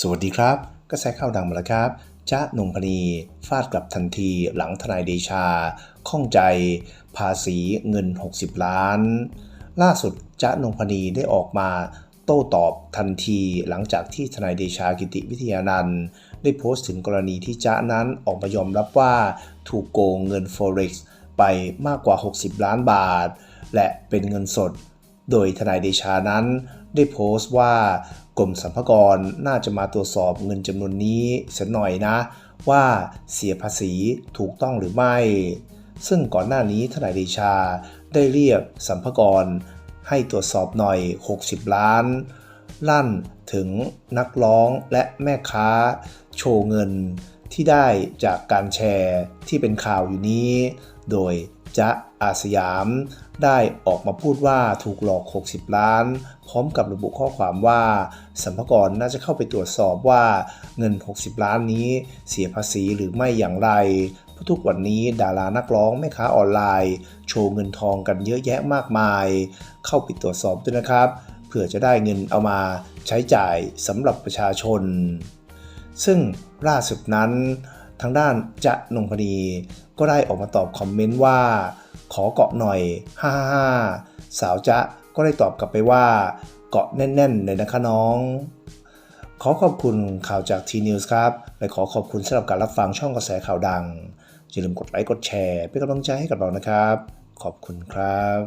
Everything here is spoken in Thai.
สวัสดีครับ กระแสข่าวดังมาแล้วครับจ๊ะนงพนีฟาดกลับทันทีหลังทนายเดชา ข้องใจ ภาษีเงิน 60 ล้าน ล่าสุดจ๊ะนงพนีได้ออกมาโต้ตอบทันทีหลังจากที่ทนายเดชากิติวิทยานันท์ได้โพสต์ถึงกรณีที่จ๊ะนั้นออกมายอมรับว่าถูกโกงเงิน Forex ไปมากกว่า 60 ล้านบาท และเป็นเงินสด โดยทนายเดชานั้นได้โพสต์ว่ากรมสรรพากรน่าจะมาตรวจสอบเงินจำนวนนี้สียหน่อยนะ ว่าเสียภาษีถูกต้องหรือไม่ ซึ่งก่อนหน้านี้ทนายเดชาได้เรียกสรรพากรให้ตรวจสอบหน่อย 60 ล้าน ลั่นถึงนักร้องและแม่ค้า โชว์เงิน ที่ได้จากการแชร์ที่เป็นข่าวอยู่นี้ โดยจ๊ะอาสยาม ได้ออกมาพูดว่าถูกหลอก 60 ล้าน พร้อมกับระบุข้อความว่าสัมภากรน่าจะเข้าไปตรวจสอบว่าเงิน 60 ล้านนี้เสียภาษีหรือไม่อย่างไรเพราะทุกวันนี้ดารานักร้องแม่ค้าออนไลน์ โชว์เงินทองกันเยอะแยะมากมาย เข้าไปตรวจสอบด้วยนะครับ เพื่อจะได้เงินเอามาใช้จ่ายสำหรับประชาชน ซึ่งล่าสุดนั้นทางด้านจะนงพนีก็ได้ออกมาตอบคอมเมนต์ว่า ขอเกาะหน่อย 555 สาวจะก็ได้ตอบกลับไปว่าเกาะแน่นๆเลยนะคะน้อง ขอขอบคุณข่าวจากทีนิวส์ครับ และขอขอบคุณสำหรับการรับฟังช่องกระแสข่าวดัง อย่าลืมกดไลค์กดแชร์เป็นกำลังใจให้กับเรานะครับ ขอบคุณครับ